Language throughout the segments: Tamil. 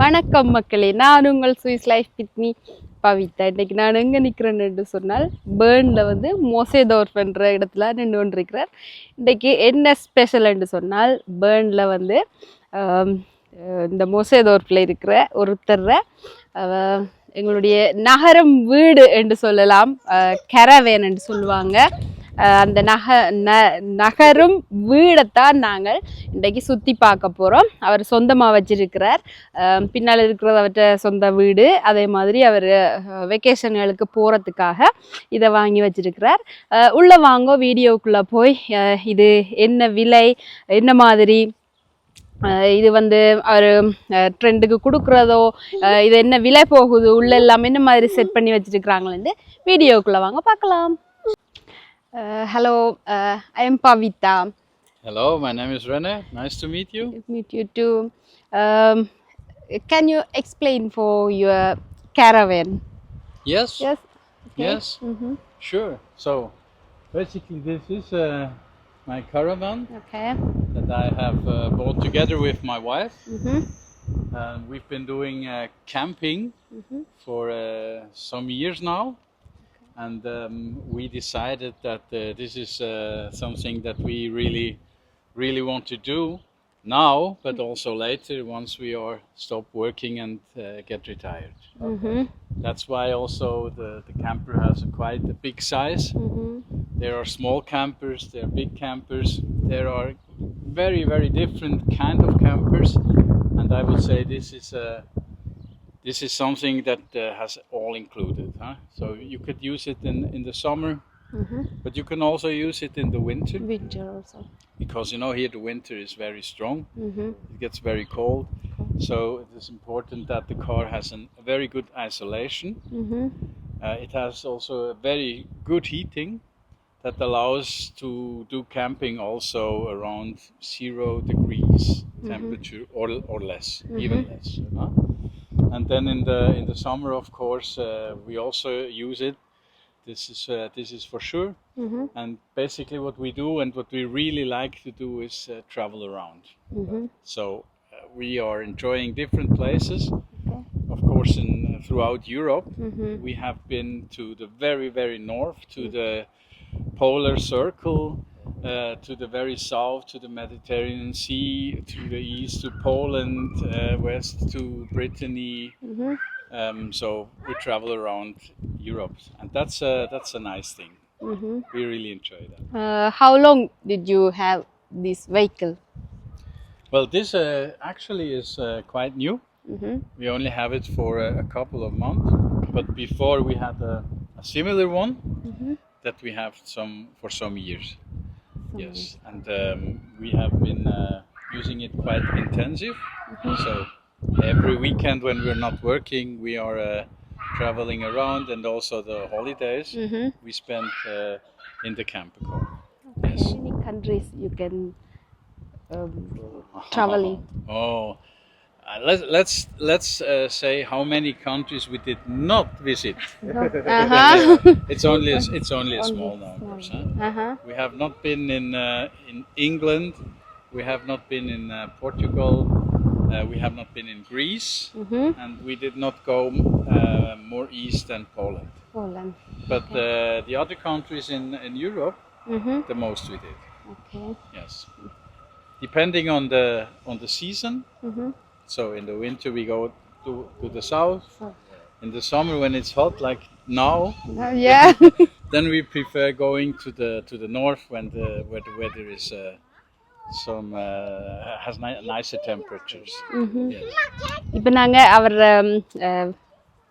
வணக்கம் மக்களே நான் உங்கள் சுவிஸ் லைஃப் பிட்னி பவிதா. இன்னைக்கு நான் எங்கே நிற்கிறேன்னு சொன்னால் பேர்னில் வந்து மொசேதோர்ஃப்ன்ற இடத்துல நின்று கொண்டிருக்கிறார். இன்றைக்கு என்ன ஸ்பெஷல்னு சொன்னால் பேர்னில் வந்து இந்த மொசேதோர்ஃபில் இருக்கிற ஒருத்தரை எங்களுடைய நகரம் வீடு என்று சொல்லலாம் கரவேன் என்று சொல்லுவாங்க. அந்த நக ந நகரும் வீடைத்தான் நாங்கள் இன்றைக்கு சுற்றி பார்க்க போகிறோம் அவர் சொந்தமாக வச்சிருக்கிறார். பின்னால் இருக்கிறது அவர்கிட்ட சொந்த வீடு. அதே மாதிரி அவர் வெக்கேஷன்களுக்கு போகிறதுக்காக இதை வாங்கி வச்சிருக்கிறார். உள்ளே வாங்கோ வீடியோக்குள்ளே போய் இது என்ன விலை என்ன மாதிரி இது வந்து அவர் ட்ரெண்டுக்கு கொடுக்குறதோ இது என்ன விலை போகுது உள்ள எல்லாமே என்ன மாதிரி செட் பண்ணி வச்சிருக்கிறாங்களேன்னு வீடியோக்குள்ளே வாங்க பார்க்கலாம். Uh, hello, uh, I am Pavita. Hello, my name is Rene. Nice to meet you. To meet you too. Um, can you explain for your caravan? Yes. Yes. Okay. Yes. Mm -hmm. Sure. So, basically, this is uh, my caravan. Okay. That I have uh, bought together with my wife. Mm -hmm. Uh, we've been doing uh, camping mm -hmm. for uh, some years now. And um, we decided that uh, this is uh, something that we really, really want to do now, but also later once we are stop working and uh, get retired. Mm-hmm. That's why also the, the camper has a quite a big size. Mm-hmm. There are small campers, there are big campers, there are very very different kind of campers, and I would say this is a this is something that uh, has all included. Huh? So you could use it in in the summer, Mm-hmm. but you can also use it in the winter Winter also. because you know here the winter is very strong. Mm-hmm. It gets very cold, so it is important that the car has an, a very good isolation. Mm-hmm. Uh, it has also a very good heating that allows to do camping also around zero degrees temperature or, or less, even less. you know. And then in the in the summer, of course, uh, we also use it. This is uh, this is for sure. Mm-hmm. And basically, what we do and what we really like to do is uh, travel around. Mm-hmm. So uh, we are enjoying different places. Okay. Of course, in uh, throughout Europe, Mm-hmm. we have been to the very, very north, to the polar circle, uh, to the very south, to the Mediterranean Sea, to the east, to Poland, uh, west to Brittany. Mm-hmm. Um, so we travel around Europe, and that's a that's a nice thing. Mm-hmm. We really enjoy that. Uh, how long did you have this vehicle? Well, this uh, actually is uh, quite new. Mm-hmm. We only have it for a, a couple of months, but before we had a, a similar one Mm-hmm. that we have some for some years. Yes, and um, we have been uh, using it quite intensive. So every weekend when we're not working, we are uh, traveling around, and also the holidays Mm-hmm. we spend uh, in the camper car. Okay. Yes. Any countries you can um, traveling? Oh, uh, let's let's let's uh, say how many countries we did not visit. Uh-huh. it's only a, it's only a small number. Huh? Uh-huh. We have not been in uh, in England. We have not been in uh, Portugal. Uh, we have not been in Greece, Mm-hmm. and we did not go uh, more east than Poland. Poland. But uh, the other countries in, in Europe, Mm-hmm. the most we did. Okay. Yes, depending on the on the season. Mm-hmm. So in the winter we go to, to the south. So- In the summer when it's hot, like now, Uh, yeah. then we prefer going to the to the north when the where the weather is uh, some uh, has ni- nicer temperatures. mm-hmm. இப்போ நாங்கள் அவர்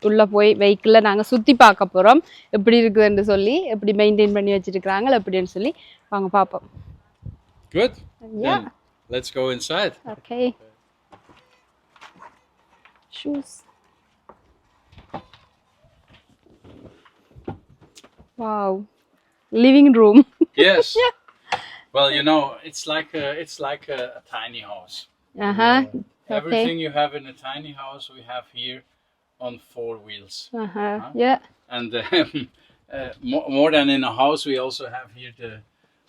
உள்ளே போய் வெஹிக்கிளில் நாங்கள் சுற்றி பார்க்க போகிறோம் எப்படி இருக்குதுன்னு சொல்லி எப்படி மெயின்டைன் பண்ணி வச்சிருக்கிறாங்க எப்படின்னு சொல்லி வாங்க பார்ப்போம் Good. Yeah. Then let's go inside. Okay shoes. Wow, living room. yes. yeah. Well, you know, it's like a, it's like a, a tiny house. Uh huh. Everything okay. you have in a tiny house, we have here on four wheels. Uh huh. -huh. Yeah. And um, uh, more, more than in a house, we also have here the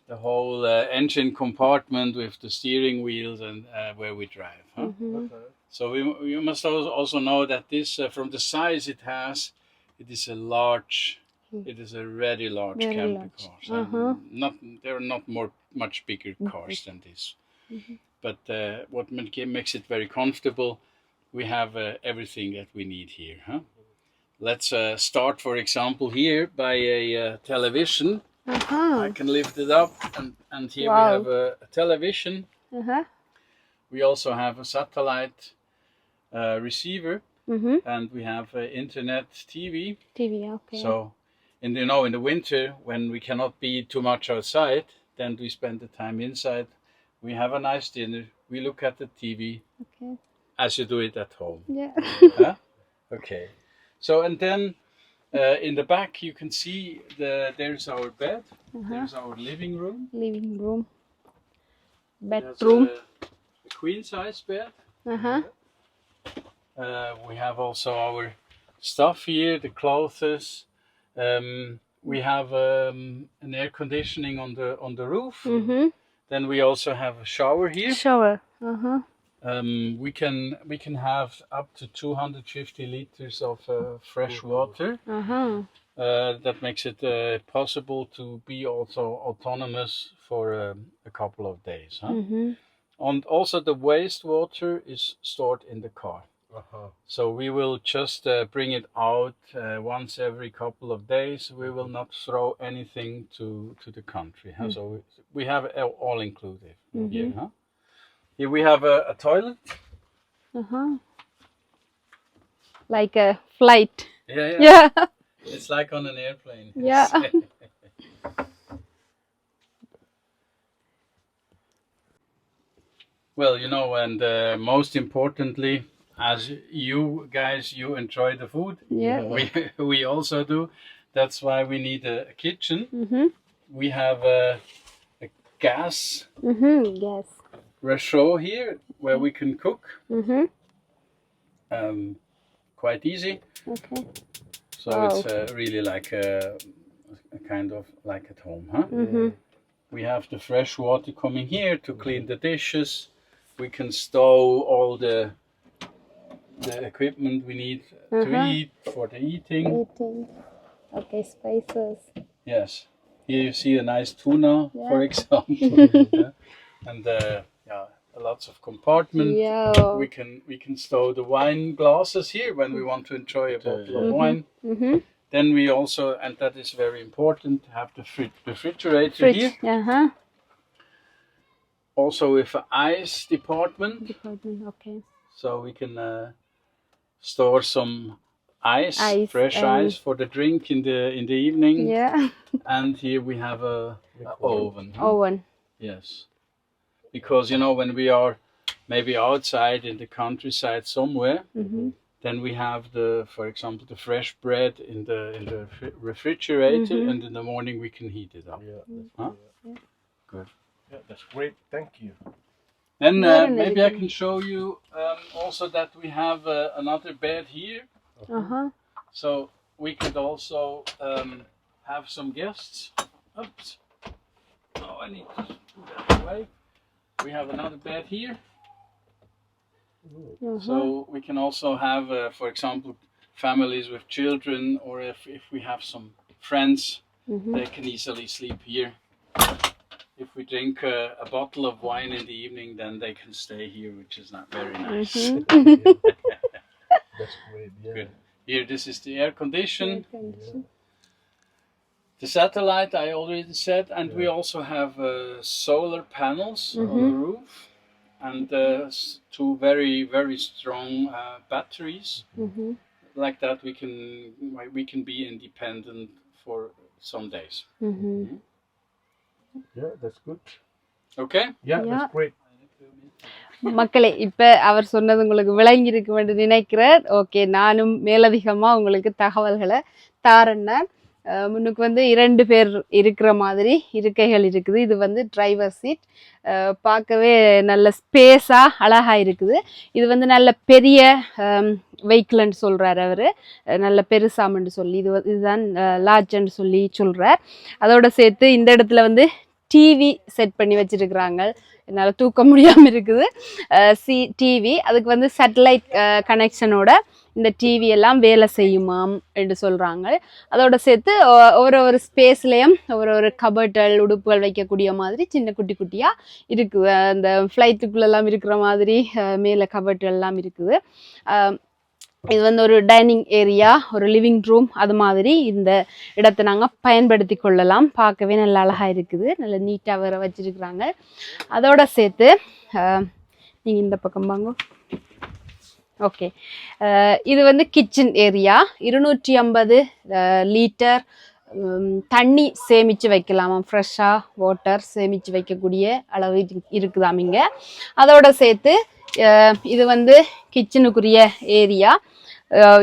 the whole uh, engine compartment with the steering wheels and uh, where we drive. Huh? Mm -hmm. okay. So we, you must also know that this, uh, from the size it has, it is a large, hmm. it is a very large very car. Uh -huh. Not there are not more much bigger mm-hmm. cars than this. Mm -hmm. But uh, what makes it very comfortable, we have uh, everything that we need here. Huh? Let's uh, start, for example, here by a uh, television. -huh. I can lift it up, and, and here wow. we have a, television. Uh-huh. We also have a satellite uh, receiver mm-hmm. and we have uh, internet TV. TV, okay. So, and you know, in the winter when we cannot be too much outside, then we spend the time inside. We have a nice dinner. We look at the TV. Okay. As you do it at home. Yeah. Okay. So and then uh, in the back you can see the there's our bed. Uh-huh. There's our living room. Living room. Bedroom. A, a queen size bed. Uh huh. Yeah uh, we have also our stuff here, the clothes. Um, we have um, an air conditioning on the on the roof. Mm -hmm. Then we also have a shower here. Shower. Uh huh. Um, we can we can have up to 250 liters of uh, fresh water. Uh huh. Uh, that makes it uh, possible to be also autonomous for um, a couple of days. Huh? Mm -hmm. And also the wastewater is stored in the car. Uh-huh. So we will just uh, bring it out uh, once every couple of days. We mm-hmm. will not throw anything to, to the country. Huh? Mm. So we, we have all inclusive mm-hmm. here. Huh? Here we have a, a toilet. Uh-huh. Like a flight. Yeah. Yeah. yeah. it's like on an airplane. Yeah. well, you know, and uh, most importantly, as you guys, you enjoy the food. Yeah. We, we also do. That's why we need a, kitchen. Mm -hmm. We have a, a gas. Mm -hmm. Yes. Restaurant here where we can cook. Mm -hmm. Um, quite easy. Okay. So oh. it's uh, really like a, a, kind of like at home, huh? Mm -hmm. We have the fresh water coming here to clean the dishes. We can stow all the the equipment we need uh -huh. to uh-huh. eat for the eating. Eating. Okay, spices. Yes. Here you see a nice tuna, yeah. for example, yeah. and uh, yeah, lots of compartment. Yeah. We can we can store the wine glasses here when we want to enjoy a bottle of mm -hmm. wine. Mm -hmm. Then we also, and that is very important, have the fr refrigerator Fridge. here. Uh -huh. Also with an ice department. Department, okay. So we can. Uh, store some ice, Ice fresh ice for the drink in the in the evening. yeah And here we have a, a oven. oven Yes, because you know when we are maybe outside in the countryside somewhere, ம் then we have the, for example, the fresh bread in the in the refri- refrigerator, mm-hmm. and in the morning we can heat it up. Yeah, that's, Huh? yeah. Good. Yeah, that's great. Thank you. Then uh, maybe I can show you um, also that we have uh, another bed here. Uh huh. So we could also um, have some guests. Oops. Oh, I need to put that away. We have another bed here. So we can also have, uh, for example, families with children, or if, if we have some friends, -huh. they can easily sleep here. If we drink uh, a bottle of wine in the evening, then they can stay here, which is not very nice. That's great. Yeah. Good. Here, this is the air condition. condition The satellite, I already said, and we also have uh, solar panels on the roof, and uh, two very, very strong uh, batteries. ம் Like that, we can we can be independent for some days. Yeah, that's good. Okay. Yeah, Yeah. that's great. மக்களே இப்ப அவர் சொன்னது உங்களுக்கு விளங்கி இருக்கும் என்று நினைக்கிறேன் ஓகே நானும் மேலதிகமா உங்களுக்கு தகவல்களை தாரேன்னா அஹ் முன்னுக்கு வந்து இரண்டு பேர் இருக்கிற மாதிரி இருக்கைகள் இருக்குது இது வந்து டிரைவர் சீட் பார்க்கவே நல்ல ஸ்பேஸா அழகா இருக்குது இது வந்து நல்ல பெரிய வெஹிக்கிள்னு சொல்றாரு அவரு நல்ல பெருசாமன்னு சொல்லி இது இதுதான் லார்ஜ்ன்னு சொல்லி சொல்றார் அதோட சேர்த்து இந்த இடத்துல வந்து டிவி செட் பண்ணி வச்சிருக்கிறாங்க. என்னால் தூக்க முடியாமல் இருக்குது. சி டிவி அதுக்கு வந்து சேட்டலைட் கனெக்ஷனோட இந்த டிவி எல்லாம் வேலை செய்யுமாம் என்று சொல்கிறாங்க அதோட சேர்த்து ஒ- ஒரு ஒரு ஸ்பேஸ்லேயும் ஒரு ஒரு கபட்டல் உடுப்புகள் வைக்கக்கூடிய மாதிரி சின்ன குட்டி குட்டியாக இருக்குது அந்த ஃப்ளைட்டுக்குள்ளெல்லாம் இருக்கிற மாதிரி மேலே கபர்ட் இருக்குது. இது வந்து ஒரு டைனிங் ஏரியா ஒரு லிவிங் ரூம் அது மாதிரி இந்த இடத்தை நாங்கள் பயன்படுத்தி கொள்ளலாம். பார்க்கவே நல்ல அழகாக இருக்குது. நல்ல நீட்டாக வேற வச்சிருக்கிறாங்க. அதோட சேர்த்து நீங்கள் இந்த பக்கம் வாங்க. ஓகே இது வந்து கிச்சன் ஏரியா இருநூற்றி ஐம்பது லிட்டர் தண்ணி சேமித்து வைக்கலாமா. ஃப்ரெஷ்ஷாக வாட்டர் சேமித்து வைக்கக்கூடிய அளவு இரு- இருக்குதாம் இங்கே. அதோட சேர்த்து இது வந்து கிச்சனுக்குரிய ஏரியா.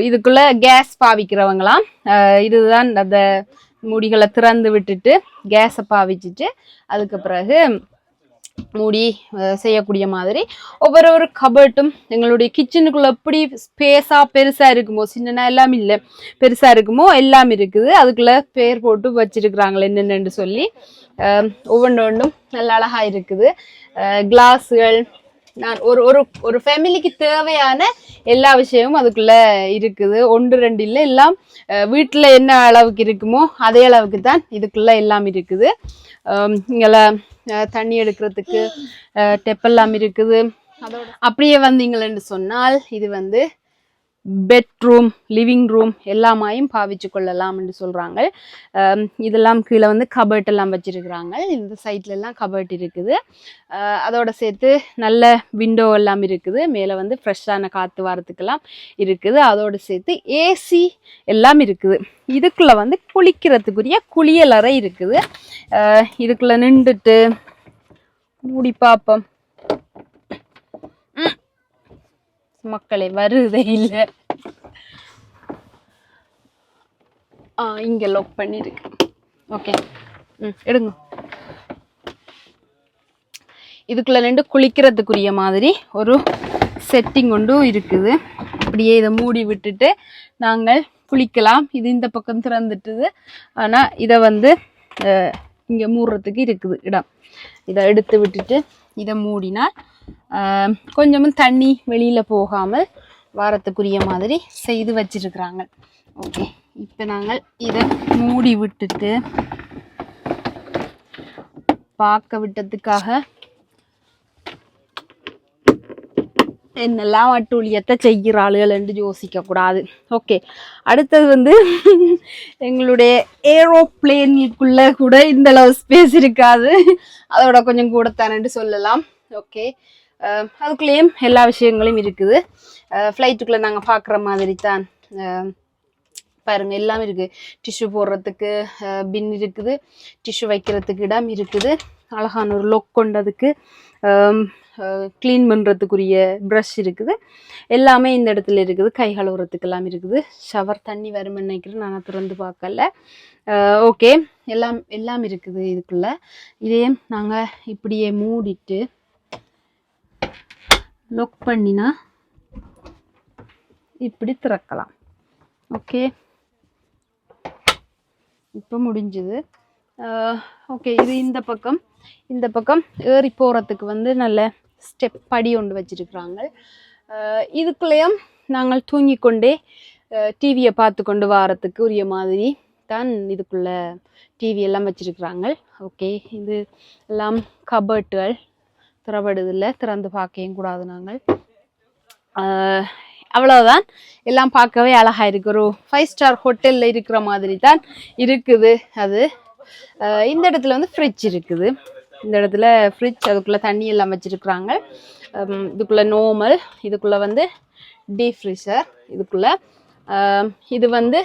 இதுக்குள்ள கேஸ் பாவிக்கிறவங்களாம். இதுதான் அந்த முடிகளை திறந்து விட்டுட்டு கேஸை பாவிச்சிட்டு அதுக்கு பிறகு மூடி செய்யக்கூடிய மாதிரி. ஒவ்வொரு ஒரு கபர்ட்டும் எங்களுடைய கிச்சனுக்குள்ள எப்படி ஸ்பேஸாக பெருசாக இருக்குமோ சின்னனா எல்லாம் இல்லை பெருசாக இருக்குமோ எல்லாம் இருக்குது. அதுக்குள்ள பேர் போட்டு வச்சிருக்கிறாங்களே என்னென்னு சொல்லி. ஒவ்வொன்று ஒன்றும் நல்ல அழகா இருக்குது. கிளாஸுகள் நான் ஒரு ஒரு ஒரு ஃபேமிலிக்கு தேவையான எல்லா விஷயமும் அதுக்குள்ள இருக்குது. ஒன்று ரெண்டு இல்லை எல்லாம் வீட்டில் என்ன அளவுக்கு இருக்குமோ அதே அளவுக்கு தான் இதுக்குள்ள எல்லாம் இருக்குது. இங்கே தண்ணி எடுக்கிறதுக்கு டெப்பெல்லாம் இருக்குது. அப்படியே வந்தீங்களேன்னு சொன்னால் இது வந்து பெட்ரூம் லிவிங் ரூம் எல்லாமாயும் பாவிச்சு கொள்ளலாம் என்று சொல்கிறாங்க இதெல்லாம் கீழே வந்து கபர்ட் எல்லாம் வச்சிருக்கிறாங்க. இந்த சைட்லலாம் கபர்ட் இருக்குது. அதோட சேர்த்து நல்ல விண்டோ எல்லாம் இருக்குது. மேலே வந்து ஃப்ரெஷ்ஷான காற்று வரத்துக்கெல்லாம் இருக்குது. அதோட சேர்த்து ஏசி எல்லாம் இருக்குது. இதுக்குள்ளே வந்து குளிக்கிறதுக்குரிய குளியலறை இருக்குது. இதுக்குள்ளே நின்றுட்டு மூடி பார்ப்போம் ம். மக்களை வருதே இல்லை. ஆ இங்கே லோக் பண்ணியிருக்கு ஓகே ம் எடுங்க. இதுக்குள்ளே ரெண்டு குளிக்கிறதுக்குரிய மாதிரி ஒரு செட்டிங் கொண்டும் இருக்குது. அப்படியே இதை மூடி விட்டுட்டு நாங்கள் குளிக்கலாம். இது இந்த பக்கம் திறந்துட்டுது. ஆனால் இதை வந்து இங்கே மூடுறதுக்கு இருக்குது இடம். இதை எடுத்து விட்டுட்டு இதை மூடினால் கொஞ்சமும் தண்ணி வெளியில் போகாமல் வாரத்துக்குரிய மாதிரி செய்து வச்சிருக்கிறாங்க. ஓகே இப்போ நாங்கள் இதை மூடி விட்டுட்டு பார்க்க விட்டதுக்காக என்னெல்லாம் அட்டூழியத்தை செய்கிற ஆளுகள் என்று யோசிக்க கூடாது ஓகே அடுத்தது வந்து எங்களுடைய ஏரோப்ளேனுக்குள்ளே கூட இந்த அளவு ஸ்பேஸ் இருக்காது. அதோட கொஞ்சம் கூடத்தானு சொல்லலாம். ஓகே um, அதுக்குள்ளேயும் எல்லா விஷயங்களும் இருக்குது. Uh, ஃப்ளைட்டுக்குள்ளே நாங்கள் பார்க்குற மாதிரி தான் பாருங்கள் um, பாருங்க எல்லாம் uh, இருக்குது டிஷ்யூ போடுறதுக்கு பின் இருக்குது. டிஷ்யூ வைக்கிறதுக்கு இடம் இருக்குது. அழகான ஒரு லொக் கொண்டதுக்கு um, uh, க்ளீன் பண்ணுறதுக்குரிய ப்ரஷ் இருக்குது. எல்லாமே இந்த இடத்துல இருக்குது. கை கழுவுறதுக்கு எல்லாம் இருக்குது. ஷவர் தண்ணி வரும்னு நினைக்கிறேன். நான் திறந்து பார்க்கல. ஓகே எல்லாம் எல்லாம் இருக்குது இதுக்குள்ளே. இதையும் நாங்கள் இப்படியே மூடிட்டு லொக் பண்ணினா இப்படி திறக்கலாம். ஓகே இப்போ முடிஞ்சுது. Uh, ஓகே இது இந்த பக்கம். இந்த பக்கம் ஏறி போகிறதுக்கு வந்து நல்ல ஸ்டெப் படி ஒன்று வச்சுருக்குறாங்க. Uh, இதுக்குள்ளேயும் நாங்கள் தூங்கிக்கொண்டே uh, டிவியை பார்த்து கொண்டு வாரத்துக்கு உரிய மாதிரி தான் இதுக்குள்ளே டிவி எல்லாம் வச்சுருக்குறாங்க. ஓகே இது எல்லாம் கபர்ட்டுகள் திறப்படுதில்லை திறந்து பார்க்கவும் கூடாது நாங்கள். அவ்வளோதான் எல்லாம் பார்க்கவே அழகாக இருக்கு. ஒரு ஃபைவ் ஸ்டார் ஹோட்டலில் இருக்கிற மாதிரி தான் இருக்குது அது. இந்த இடத்துல வந்து ஃப்ரிட்ஜ் இருக்குது. இந்த இடத்துல ஃப்ரிட்ஜ் அதுக்குள்ளே தண்ணி எல்லாம் வச்சிருக்கிறாங்க. இதுக்குள்ளே நோமல் இதுக்குள்ளே வந்து டீப் ஃப்ரீசர் இதுக்குள்ளே இது வந்து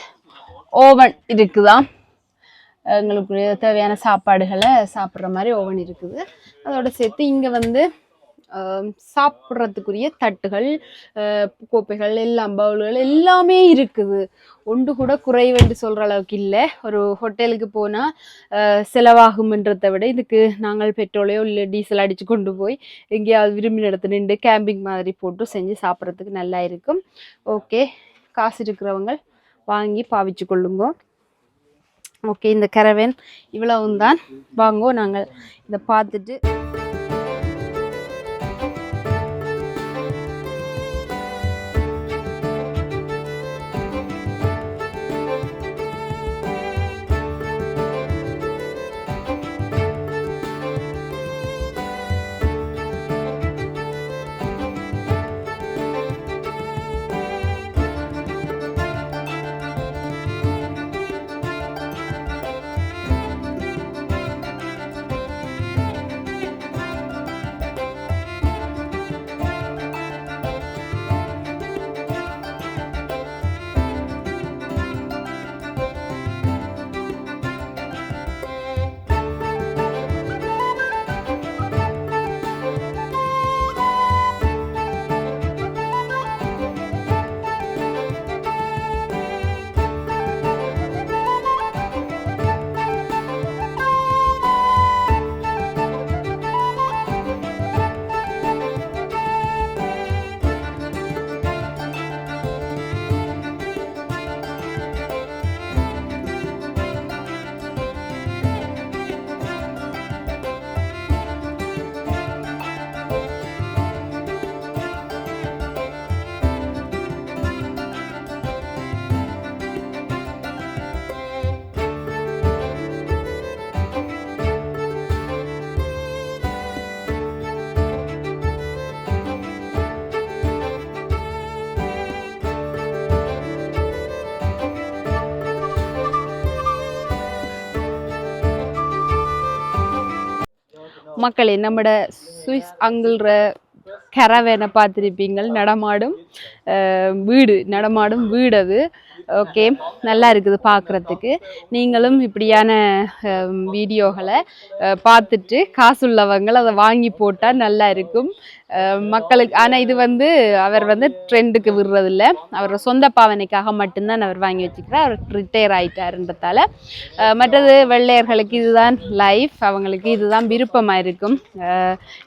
ஓவன் இருக்குதான் எங்களுக்கு தேவையான சாப்பாடுகளை சாப்பிட்ற மாதிரி ஓவன் இருக்குது. அதோட சேர்த்து இங்கே வந்து சாப்பிட்றதுக்குரிய தட்டுகள் கோப்பைகள் எல்லாம் பவுல்கள் எல்லாமே இருக்குது. ஒன்று கூட குறைவென்று சொல்கிற அளவுக்கு இல்லை. ஒரு ஹோட்டலுக்கு போனால் செலவாகும்ன்றதை விட இதுக்கு நாங்கள் பெட்ரோலையோ இல்லை டீசல் அடித்து கொண்டு போய் எங்கேயாவது விரும்பின இடத்துல நின்று கேம்பிங் மாதிரி போட்டு செஞ்சு சாப்பிட்றதுக்கு நல்லா இருக்கும். ஓகே. காசு இருக்கிறவங்க வாங்கி பாவிச்சு கொள்ளுங்க. ஓகே இந்த கரவேன் இவ்வளவும் தான் வாங்கோ நாங்கள். இதை பார்த்துட்டு மக்களே நம்மட சுவிஸ் அங்கிள்ற கரவேனை பார்த்துருப்பீங்கள் நடமாடும் வீடு நடமாடும் வீடு அது. ஓகே நல்லா இருக்குது பார்க்குறதுக்கு. நீங்களும் இப்படியான வீடியோகளை பார்த்துட்டு காசுள்ளவங்க அதை வாங்கி போட்டால் நல்லா இருக்கும். மக்களுக்கு ஆனால் இது வந்து அவர் வந்து ட்ரெண்டுக்கு விடுறதில்ல. அவர் சொந்த பாவனைக்காக மட்டும்தான் அவர் வாங்கி வச்சுக்கிறார். அவர் ரிட்டையர் ஆயிட்டாருன்றதால. அஹ், மற்றது வெள்ளையர்களுக்கு இதுதான் லைஃப். அவங்களுக்கு இதுதான் விருப்பமாக இருக்கும்.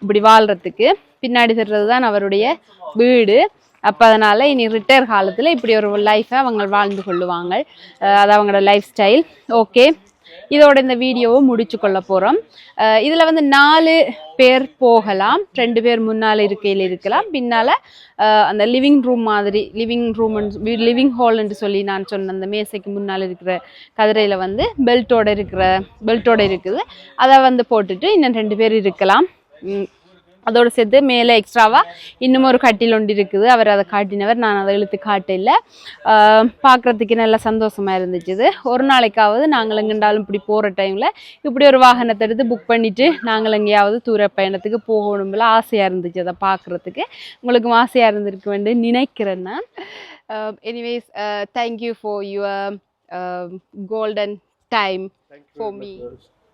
இப்படி வாழ்கிறதுக்கு பின்னாடி தர்றது தான் அவருடைய வீடு. அப்போ அதனால் இனி ரிட்டையர் காலத்தில் இப்படி ஒரு லைஃப்பை அவங்க வாழ்ந்து கொள்ளுவாங்க. அது அவங்களோட லைஃப் ஸ்டைல் ஓகே இதோட இந்த வீடியோவை முடிச்சு கொள்ள போகிறோம் இதில் வந்து நாலு பேர் போகலாம். ரெண்டு பேர் முன்னால் இருக்கையில் இருக்கலாம். பின்னால் அந்த லிவிங் ரூம் மாதிரி லிவிங் ரூம் லிவிங் ஹால் என்று சொல்லி நான் சொன்ன அந்த மேசைக்கு முன்னால் இருக்கிற கதிரையில் வந்து பெல்ட்டோட இருக்கிற பெல்ட்டோட இருக்குது. அதை வந்து போட்டுட்டு இன்னும் ரெண்டு பேர் இருக்கலாம். அதோட சேர்த்து மேலே எக்ஸ்ட்ராவாக இன்னும் ஒரு கட்டில் ஒன்று இருக்குது. அவர் அதை காட்டினவர். நான் அதை இழுத்து காட்டல பார்க்குறதுக்கு நல்ல சந்தோஷமாக இருந்துச்சு ஒரு நாளைக்காவது நாங்கள் எங்கேண்டாலும் இப்படி போகிற டைமில் இப்படி ஒரு வாகனத்தை எடுத்து புக் பண்ணிவிட்டு நாங்கள் எங்கேயாவது தூர பயணத்துக்கு போகணும்ல. ஆசையாக இருந்துச்சு அதை பார்க்குறதுக்கு. உங்களுக்கும் ஆசையாக இருந்திருக்கு வேண்டு நினைக்கிறேன் நான். Anyways thank you for your golden time much for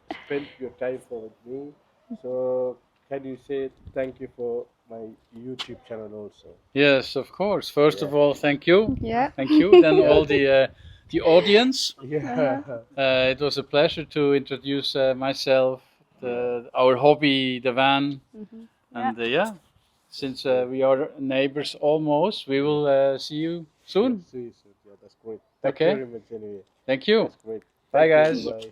spend your time for with me. So can you say thank you for my YouTube channel also? Yes, of course. First of all, thank you. Yeah. Thank you. Then all the uh, the audience. Yeah. Uh, it was a pleasure to introduce uh, myself, the, our hobby, the van, and uh, yeah. Since uh, we are neighbors almost, we will uh, see you soon. See you soon. Yeah, that's great. Thank Okay. you very much anyway. Thank you. That's great. Bye, Thank you. guys. Bye.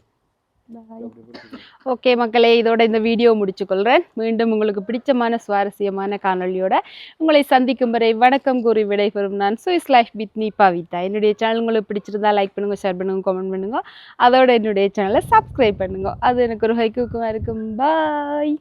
Okay மக்களே இதோட இந்த வீடியோ முடிச்சுக்கொள்கிறேன் மீண்டும் உங்களுக்கு பிடிச்சமான சுவாரஸ்யமான காணொளியோட உங்களை சந்திக்கும் வரை வணக்கம் கூறி விடைபெறும் நான் சுவிஸ் லைஃப் வித் நீ பவிதா என்னுடைய சேனல் உங்களுக்கு பிடிச்சிருந்தா லைக் பண்ணுங்க ஷேர் பண்ணுங்க கமெண்ட் பண்ணுங்க அதோட என்னுடைய சேனலை சப்ஸ்கிரைப் பண்ணுங்க அது எனக்கு ஒரு ஹைக்குக்குமா இருக்கும் பாய்